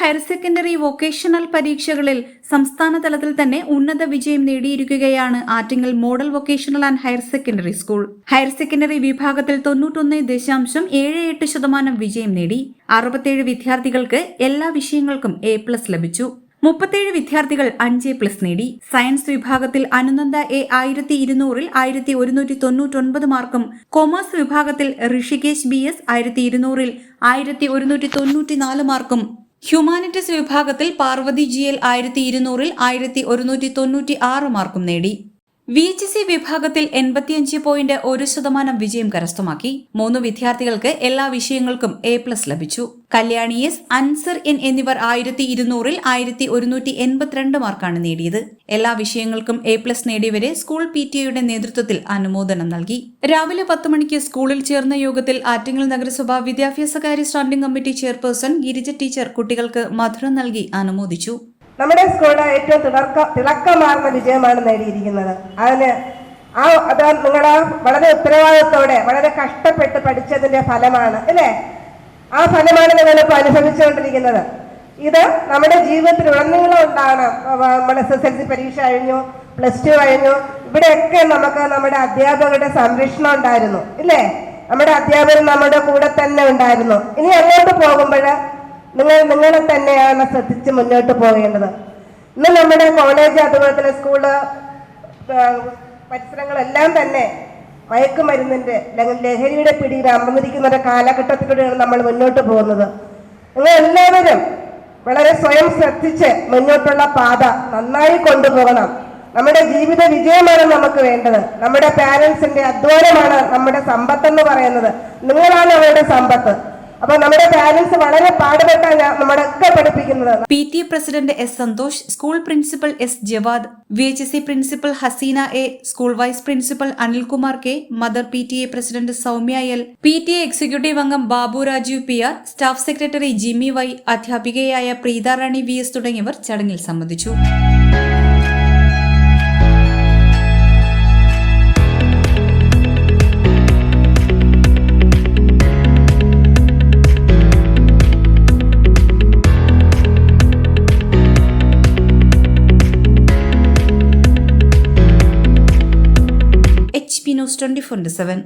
Higher secondary vocational പരീക്ഷകളിൽ സംസ്ഥാന തലത്തിൽ തന്നെ ഉന്നത വിജയം നേടിയിരിക്കുകയാണ് Attingal model vocational and higher secondary school. Higher secondary വിഭാഗത്തിൽ തൊണ്ണൂറ്റൊന്ന് ദശാംശം ഏഴ് എട്ട് ശതമാനം വിജയം നേടി. അറുപത്തേഴ് വിദ്യാർത്ഥികൾക്ക് എല്ലാ വിഷയങ്ങൾക്കും എ പ്ലസ് ലഭിച്ചു. മുപ്പത്തേഴ് വിദ്യാർത്ഥികൾ അഞ്ച് പ്ലസ് നേടി. സയൻസ് വിഭാഗത്തിൽ അനുനന്ദ എ ആയിരത്തി ഇരുന്നൂറിൽ ആയിരത്തി ഒരുന്നൂറ്റി തൊണ്ണൂറ്റൊൻപത് മാർക്കും കൊമേഴ്സ് വിഭാഗത്തിൽ ഋഷികേശ് ബി എസ് ആയിരത്തി ഇരുന്നൂറിൽ ആയിരത്തി ഒരുന്നൂറ്റി തൊണ്ണൂറ്റിനാല് മാർക്കും ഹ്യൂമാനിറ്റീസ് വിഭാഗത്തിൽ പാർവതി ജി എൽ ആയിരത്തി ഇരുന്നൂറിൽ ആയിരത്തി ഒരുന്നൂറ്റി തൊണ്ണൂറ്റി ആറ് മാർക്കും നേടി. വി എച്ച് സി വിഭാഗത്തിൽ എൺപത്തിയഞ്ച് പോയിന്റ് ഒരു ശതമാനം വിജയം കരസ്ഥമാക്കി. മൂന്ന് വിദ്യാർത്ഥികൾക്ക് എല്ലാ വിഷയങ്ങൾക്കും എ പ്ലസ് ലഭിച്ചു. കല്യാണി എസ് അൻസർ എൻ എന്നിവർ ആയിരത്തി ഇരുന്നൂറിൽ ആയിരത്തി ഒരുന്നൂറ്റി എൺപത്തിരണ്ട് മാർക്കാണ് നേടിയത്. എല്ലാ വിഷയങ്ങൾക്കും എ പ്ലസ് നേടിയവരെ സ്കൂൾ പി ടി എയുടെ നേതൃത്വത്തിൽ അനുമോദനം നൽകി. രാവിലെ പത്ത് മണിക്ക് സ്കൂളിൽ ചേർന്ന യോഗത്തിൽ ആറ്റിങ്ങൽ നഗരസഭ വിദ്യാഭ്യാസകാര്യ standing committee chairperson Girija teacher കുട്ടികൾക്ക് മധുരം നൽകി അനുമോദിച്ചു. നമ്മുടെ സ്കൂൾ ഏറ്റവും തിളക്ക തിളക്കമാർന്ന വിജയമാണ് നേടിയിരിക്കുന്നത്. അതിന് ആ അത് നിങ്ങൾ വളരെ ഉത്തരവാദിത്തോടെ വളരെ കഷ്ടപ്പെട്ട് പഠിച്ചതിന്റെ ഫലമാണ് അല്ലേ? ആ ഫലമാണ് നിങ്ങളിപ്പോൾ അനുഭവിച്ചുകൊണ്ടിരിക്കുന്നത്. ഇത് നമ്മുടെ ജീവിതത്തിൽ ഉടനീളം ഉണ്ടാണ് നമ്മൾ എസ് എസ് എൽ സി പരീക്ഷ കഴിഞ്ഞു പ്ലസ് ടു കഴിഞ്ഞു. ഇവിടെയൊക്കെ നമുക്ക് നമ്മുടെ അധ്യാപകരുടെ സംരക്ഷണം ഉണ്ടായിരുന്നു ഇല്ലേ? നമ്മുടെ അധ്യാപകർ നമ്മുടെ കൂടെ തന്നെ ഉണ്ടായിരുന്നു. ഇനി അങ്ങോട്ട് പോകുമ്പോൾ നിങ്ങൾ നിങ്ങളെ തന്നെയാണ് ശ്രദ്ധിച്ച് മുന്നോട്ട് പോകേണ്ടത്. ഇന്ന് നമ്മുടെ കോളേജ് അതുപോലെ തന്നെ സ്കൂൾ പരിസരങ്ങളെല്ലാം തന്നെ മയക്കുമരുന്നിന്റെ അല്ലെങ്കിൽ ലഹരിയുടെ പിടിയിൽ അമർന്നിരിക്കുന്ന ഒരു കാലഘട്ടത്തിലൂടെയാണ് നമ്മൾ മുന്നോട്ട് പോകുന്നത്. നിങ്ങൾ എല്ലാവരും വളരെ സ്വയം ശ്രദ്ധിച്ച് മുന്നോട്ടുള്ള പാത നന്നായി കൊണ്ടുപോകണം. നമ്മുടെ ജീവിത വിജയമാണ് നമുക്ക് വേണ്ടത്. നമ്മുടെ പാരൻസിന്റെ അധ്വാനമാണ് നമ്മുടെ സമ്പത്ത് എന്ന് പറയുന്നത്. നിങ്ങളാണ് അവരുടെ സമ്പത്ത്. അപ്പൊ നമ്മുടെ പാരന്റ്സ് വളരെ പാടുപെട്ടാണ് നമ്മളൊക്കെ പഠിപ്പിക്കുന്നത്. P T president S Santhosh school principal S Jawad V H S C principal Haseena A school vice principal Anilkumar K mother P T A president Soumya L P T A executive അംഗം Babu Rajeev P R staff secretary Jimmy Y അധ്യാപികയായ Preetha Rani V S തുടങ്ങിയവർ ചടങ്ങിൽ സംബന്ധിച്ചു. P news twenty four seven.